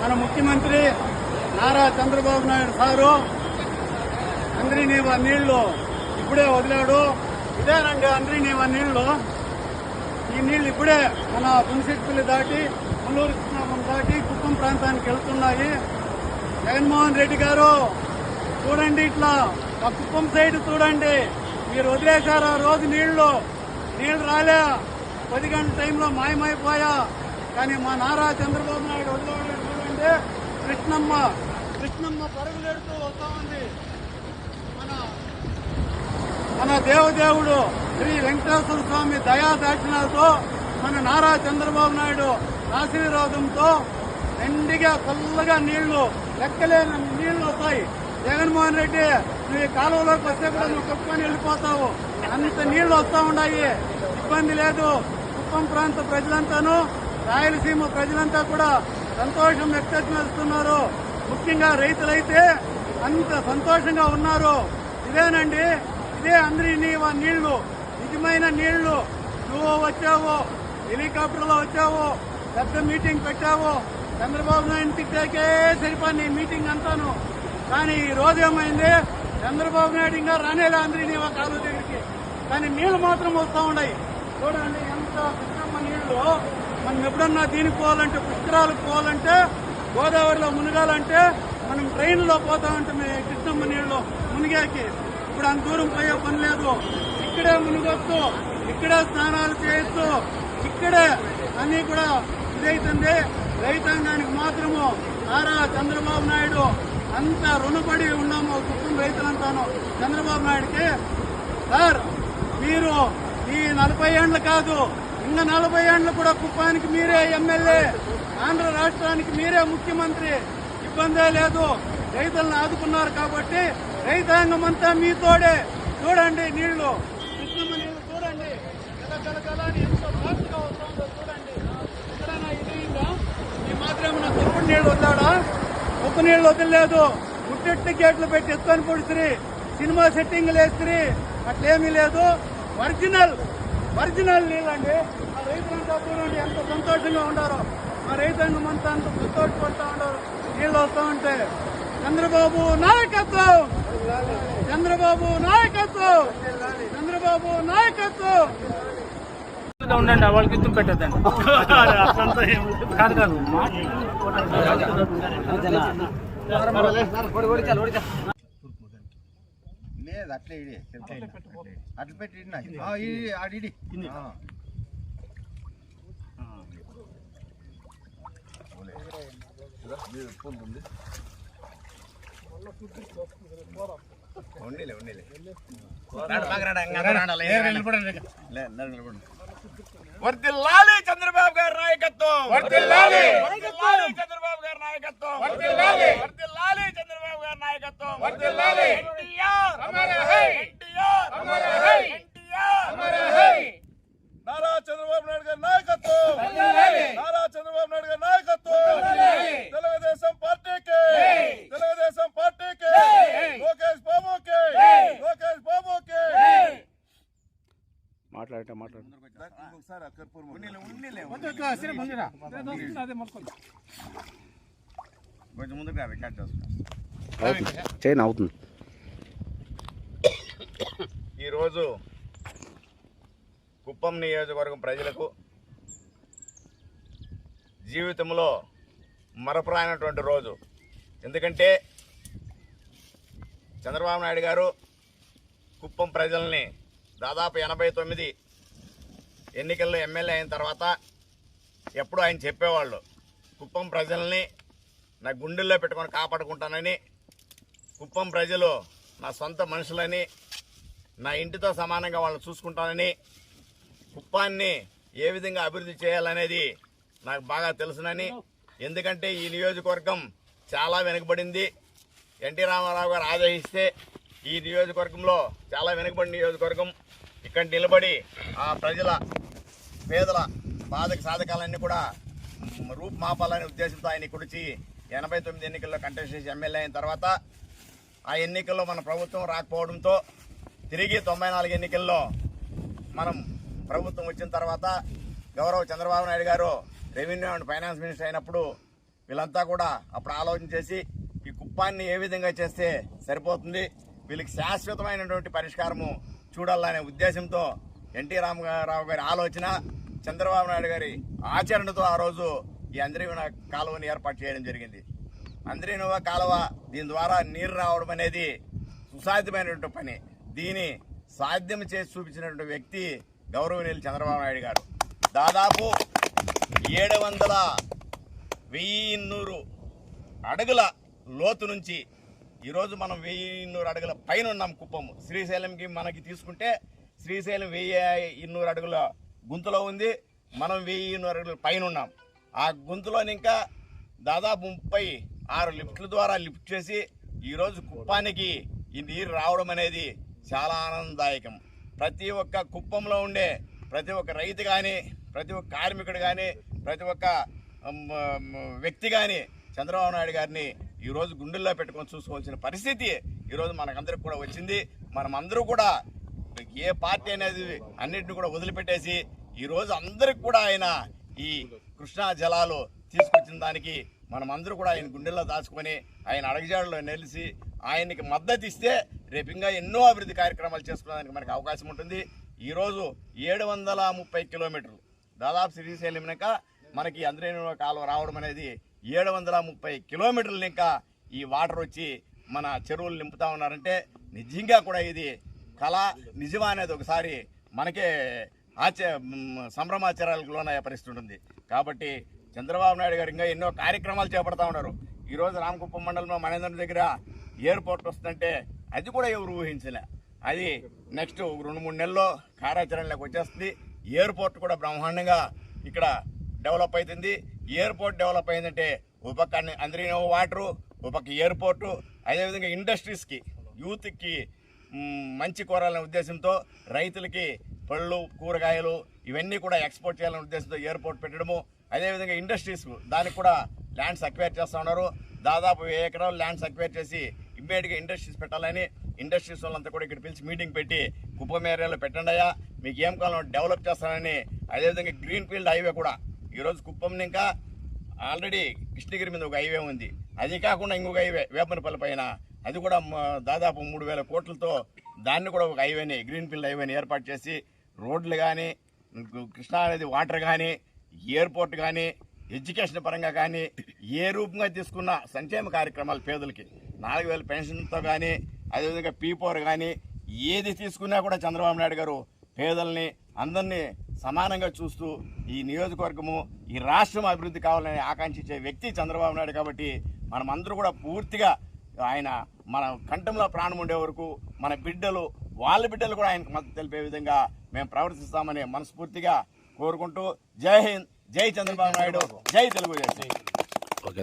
మన ముఖ్యమంత్రి నారా చంద్రబాబు నాయుడు సారు అంద్రినీవ నీళ్ళు ఇప్పుడే వదిలాడు. ఇదేనండి అంద్రినీవ నీళ్ళు ఈ నీళ్ళు ఇప్పుడే మన పునిశక్తులు దాటి ముల్లూరు కృష్ణాపురం దాటి కుప్పం ప్రాంతానికి వెళ్తున్నాయి. జగన్మోహన్ రెడ్డి గారు చూడండి ఇట్లా ఆ కుప్పం సైడ్ చూడండి. మీరు వదిలేశారు ఆ రోజు నీళ్ళు నీళ్ళు రాలే. పది గంటల టైంలో మాయమైపోయా. కానీ మా నారా చంద్రబాబు నాయుడు వదిలేవాడు చూడండి. కృష్ణమ్మ కృష్ణమ్మ పరుగులెడుతూ వస్తా ఉంది. మన మన దేవదేవుడు శ్రీ వెంకటేశ్వర స్వామి దయా దాక్షిణాలతో మన నారా చంద్రబాబు నాయుడు ఆశీర్వాదంతో నిండిగా చల్లగా నీళ్ళు లెక్కలేని నీళ్ళు వస్తాయి. జగన్మోహన్ రెడ్డి నువ్వు ఈ కాలువలోకి వస్తే కూడా నువ్వు కుప్పని వెళ్ళిపోతావు. అంత నీళ్ళు వస్తా ఉన్నాయి ఇబ్బంది లేదు. కుప్పం ప్రాంత ప్రజలంతాను రాయలసీమ ప్రజలంతా కూడా సంతోషం వ్యక్తం చేస్తున్నారు ముఖ్యంగా రైతులైతే అంత సంతోషంగా ఉన్నారు. ఇదేనండి ఇదే అందరి నీళ్ళు నిజమైన నీళ్ళు. నువ్వు వచ్చావు హెలికాప్టర్లో వచ్చావు పెద్ద మీటింగ్ పెట్టావు చంద్రబాబు నాయుడు తిట్టాకే సరిపోయి మీటింగ్ అంతాను. కానీ ఈ రోజు ఏమైంది? చంద్రబాబు నాయుడు ఇంకా రానేలే అందరి నీవ కాలువ దగ్గరికి. కానీ నీళ్ళు మాత్రం వస్తూ ఉన్నాయి. చూడండి ఎంత కృష్ణమ్మ నీళ్ళు. మనం ఎప్పుడన్నా దీనికి పోవాలంటే పుష్కరాలకు పోవాలంటే గోదావరిలో మునగాలంటే మనం ట్రైన్లో పోతా ఉంటాం కృష్ణమ్మ నీళ్ళు మునిగాకి. ఇప్పుడు అంత దూరం పోయే పని లేదు. ఇక్కడే మునిగొచ్చు ఇక్కడే స్నానాలు చేయొచ్చు ఇక్కడే అన్ని కూడా ఇదైతుంది. రైతాంగానికి మాత్రము నారా చంద్రబాబు నాయుడు అంత రుణపడి ఉన్నాము కుటుంబ రైతులంతాను. చంద్రబాబు నాయుడికి సార్ మీరు ఈ నలభై ఏండ్లు కాదు ఇంకా నలభై ఏండ్లు కూడా కుప్పానికి మీరే ఎమ్మెల్యే ఆంధ్ర రాష్ట్రానికి మీరే ముఖ్యమంత్రి. ఇబ్బందే లేదు. రైతులను ఆదుకున్నారు కాబట్టి రైతాంగం అంతా మీతోడే చూడండి నీళ్ళు. కృష్ణమ్మ నీళ్ళు చూడండి. గల గల అని ఎంత వస్తుందో చూడండి. ఎక్కడైనా ఇది ఈ మాత్రం నా తప్పుడు నీళ్ళు వద్దాడా ఉప్పు నీళ్ళు వదిలేదు ముట్టెట్టి గేట్లు పెట్టి ఎత్తుకొని పొడిసిరి సినిమా సెట్టింగ్లు వేసిరి అట్లేమీ లేదు. ఒరిజినల్. ఒరిజినల్ నీళ్ళండి. ఆ రైతులంతా చూడండి ఎంత సంతోషంగా ఉండారో. ఆ రైతాంగం అంతా అంత సంతోషపడతా ఉండారు. నీళ్ళు వస్తూ ఉంటే చంద్రబాబు నాయకత్వం. చంద్రబాబు నాయకత్వం! చంద్రబాబు నాయకత్వం! ఉండండి వాళ్ళకి ఎత్తు పెట్టద్దండి. కాదు కాదు. లేదు అట్లే ఇడి అట్లా పెట్టి ఇడి నాకు. ఆ, ఇడి ఆడి ఇడి ఆ. ఉన్నిలే ఉన్నిలే వర్దిల్లాలి చంద్రబాబు గారి నాయకత్వం వర్దిల్లాలి వర్దిల్లాలి చంద్రబాబు గారి నాయకత్వం వర్దిల్లాలి వర్దిల్లాలి చంద్రబాబు గారి నాయకత్వం వర్దిల్లాలి ఎన్టీఆర్ హమారా హై ఎన్టీఆర్ హమారా హై ఎన్టీఆర్ హమారా హై నారా చంద్రబాబు నాయుడు గారి నాయకత్వం వర్దిల్లాలి నారా చంద్రబాబు నాయుడు గారి నాయకత్వం వర్దిల్లాలి తెలుగుదేశం పార్టీకి తెలుగుదేశం పార్టీకి లోకేష్ బాబుకి లోకేష్ బాబుకి మాట్లాడట మాట్లాడు కొంచెం ముందుకు చైన్ అవుతుంది. ఈరోజు కుప్పం నియోజకవర్గం ప్రజలకు జీవితంలో మరపురానటువంటి రోజు. ఎందుకంటే చంద్రబాబు నాయుడు గారు కుప్పం ప్రజల్ని దాదాపు ఎనభై తొమ్మిది ఎన్నికల్లో ఎమ్మెల్యే అయిన తర్వాత ఎప్పుడు ఆయన చెప్పేవాళ్ళు కుప్పం ప్రజల్ని నా గుండెల్లో పెట్టుకొని కాపాడుకుంటానని కుప్పం ప్రజలు నా సొంత మనుషులని నా ఇంటితో సమానంగా వాళ్ళని చూసుకుంటానని కుప్పాన్ని ఏ విధంగా అభివృద్ధి చేయాలనేది నాకు బాగా తెలుసునని ఎందుకంటే ఈ నియోజకవర్గం చాలా వెనుకబడింది. ఎన్టీ రామారావు గారు ఆదేశిస్తే ఈ నియోజకవర్గంలో చాలా వెనుకబడిన నియోజకవర్గం. ఇక్కడ నిలబడి ఆ ప్రజల పేదల బాధక సాధకాలన్నీ కూడా రూపుమాపాలనే ఉద్దేశంతో ఆయన ఇక్కడ ఎనభై తొమ్మిది ఎన్నికల్లో కంటెస్ట్ చేసి ఎమ్మెల్యే అయిన తర్వాత ఆ ఎన్నికల్లో మన ప్రభుత్వం రాకపోవడంతో తిరిగి తొంభై నాలుగు ఎన్నికల్లో మనం ప్రభుత్వం వచ్చిన తర్వాత గౌరవ చంద్రబాబు నాయుడు గారు రెవెన్యూ అండ్ ఫైనాన్స్ మినిస్టర్ అయినప్పుడు వీళ్ళంతా కూడా అప్పుడు ఆలోచన చేసి ఈ కుప్పాన్ని ఏ విధంగా చేస్తే సరిపోతుంది? వీళ్ళకి శాశ్వతమైనటువంటి పరిష్కారము చూడాలనే ఉద్దేశంతో ఎన్టీ రామారావు గారి ఆలోచన చంద్రబాబు నాయుడు గారి ఆచరణతో ఆ రోజు ఈ అంద్రీవన కాలువని ఏర్పాటు చేయడం జరిగింది. అంద్రీనవ కాలువ దీని ద్వారా నీరు రావడం అనేది సుసాధ్యమైనటువంటి పని. దీని సాధ్యం చేసి చూపించినటువంటి వ్యక్తి గౌరవనీయులు చంద్రబాబు నాయుడు గారు. దాదాపు ఏడు వందల వెయ్యిన్నూరు అడుగుల లోతు నుంచి ఈరోజు మనం వెయ్యి ఇన్నూరు అడుగుల పైన ఉన్నాం కుప్పము శ్రీశైలంకి మనకి తీసుకుంటే శ్రీశైలం వెయ్యి ఇన్నూరు అడుగుల గుంతలో ఉంది. మనం వెయ్యి ఇన్నూరు అడుగుల పైన ఉన్నాం. ఆ గుంతలోని ఇంకా దాదాపు ముప్పై ఆరు లిఫ్ట్ల ద్వారా లిఫ్ట్ చేసి ఈరోజు కుప్పానికి ఈ నీరు రావడం అనేది చాలా ఆనందదాయకం. ప్రతి ఒక్క కుప్పంలో ఉండే ప్రతి ఒక్క రైతు కానీ ప్రతి ఒక్క కార్మికుడు కానీ ప్రతి ఒక్క వ్యక్తి కానీ చంద్రబాబు నాయుడు గారిని ఈరోజు గుండెల్లో పెట్టుకొని చూసుకోవాల్సిన పరిస్థితి ఈరోజు మనకందరికి కూడా వచ్చింది. మనమందరూ కూడా ఏ పార్టీ అనేది అన్నింటినీ కూడా వదిలిపెట్టేసి ఈరోజు అందరికి కూడా ఆయన ఈ కృష్ణా జలాలు తీసుకొచ్చిన దానికి మనమందరూ కూడా ఆయన గుండెల్లో దాచుకొని ఆయన అడగజాడలో నిలిచి ఆయనకి మద్దతు ఇస్తే రేపు ఇంకా ఎన్నో అభివృద్ధి కార్యక్రమాలు చేసుకోవడానికి మనకు అవకాశం ఉంటుంది. ఈరోజు ఏడు వందల ముప్పై కిలోమీటర్లు దాదాపు శ్రీశైలం మనకి అందరేని కాలువ రావడం అనేది ఏడు వందల ముప్పై కిలోమీటర్లు ఇంకా ఈ వాటర్ వచ్చి మన చెరువులు నింపుతా ఉన్నారంటే నిజంగా కూడా ఇది కళ నిజమా అనేది ఒకసారి మనకే ఆచ సంభ్రమాచారాలకు లోనయ్యే పరిస్థితి ఉంటుంది. కాబట్టి చంద్రబాబు నాయుడు గారు ఇంకా ఎన్నో కార్యక్రమాలు చేపడతా ఉన్నారు. ఈరోజు రామకుప్పం మండలంలో మనేంద్ర దగ్గర ఎయిర్పోర్ట్ వస్తుందంటే అది కూడా ఎవరు ఊహించలే. అది నెక్స్ట్ రెండు మూడు నెలల్లో కార్యాచరణలోకి వచ్చేస్తుంది. ఎయిర్పోర్ట్ కూడా బ్రహ్మాండంగా ఇక్కడ డెవలప్ అవుతుంది ఎయిర్పోర్ట్ డెవలప్ అయిందంటే ఒక పక్క అందరి వాటరు ఒక పక్క ఎయిర్పోర్టు అదేవిధంగా ఇండస్ట్రీస్కి యూత్కి మంచి కోరాలనే ఉద్దేశంతో రైతులకి పళ్ళు కూరగాయలు ఇవన్నీ కూడా ఎక్స్పోర్ట్ చేయాలనే ఉద్దేశంతో ఎయిర్పోర్ట్ పెట్టడము అదేవిధంగా ఇండస్ట్రీస్కు దానికి కూడా ల్యాండ్స్ అక్వైర్ చేస్తూ ఉన్నారు. దాదాపు వెయ్యి ఎకరాలు ల్యాండ్స్ అక్వైర్ చేసి ఇమ్మీడియట్గా ఇండస్ట్రీస్ పెట్టాలని ఇండస్ట్రీస్ వాళ్ళంతా కూడా ఇక్కడ పిలిచి మీటింగ్ పెట్టి కుప్పం ఏరియాలో పెట్టండి అయ్యా మీకు ఏం కావాలో డెవలప్ చేస్తానని అదేవిధంగా గ్రీన్ ఫీల్డ్ హైవే కూడా ఈరోజు కుప్పం ఇంకా ఆల్రెడీ కృష్ణగిరి మీద ఒక హైవే ఉంది. అది కాకుండా ఇంకొక హైవే వేపనపల్లి పైన. అది కూడా దాదాపు మూడు వేల కోట్లతో దాన్ని కూడా ఒక హైవేని గ్రీన్ ఫీల్డ్ హైవేని ఏర్పాటు చేసి రోడ్లు కానీ కృష్ణా నది వాటర్ కానీ ఎయిర్పోర్ట్ కానీ ఎడ్యుకేషన్ పరంగా కానీ ఏ రూపంగా తీసుకున్న సంక్షేమ కార్యక్రమాలు పేదలకి. నాలుగు వేల పెన్షన్తో కానీ అదేవిధంగా పీపోర్ కానీ ఏది తీసుకున్నా కూడా చంద్రబాబు నాయుడు గారు పేదల్ని అందరినీ సమానంగా చూస్తూ ఈ నియోజకవర్గము ఈ రాష్ట్రం అభివృద్ధి కావాలని ఆకాంక్షించే వ్యక్తి చంద్రబాబు నాయుడు కాబట్టి మనమందరూ కూడా పూర్తిగా ఆయన మన కంఠంలో ప్రాణం ఉండే వరకు మన బిడ్డలు వాళ్ళ బిడ్డలు కూడా ఆయనకు మద్దతు తెలిపే విధంగా మేము ప్రవర్తిస్తామని మనస్ఫూర్తిగా కోరుకుంటూ జై హింద్ జై చంద్రబాబు నాయుడు జై తెలుగుదేశం. ఓకే.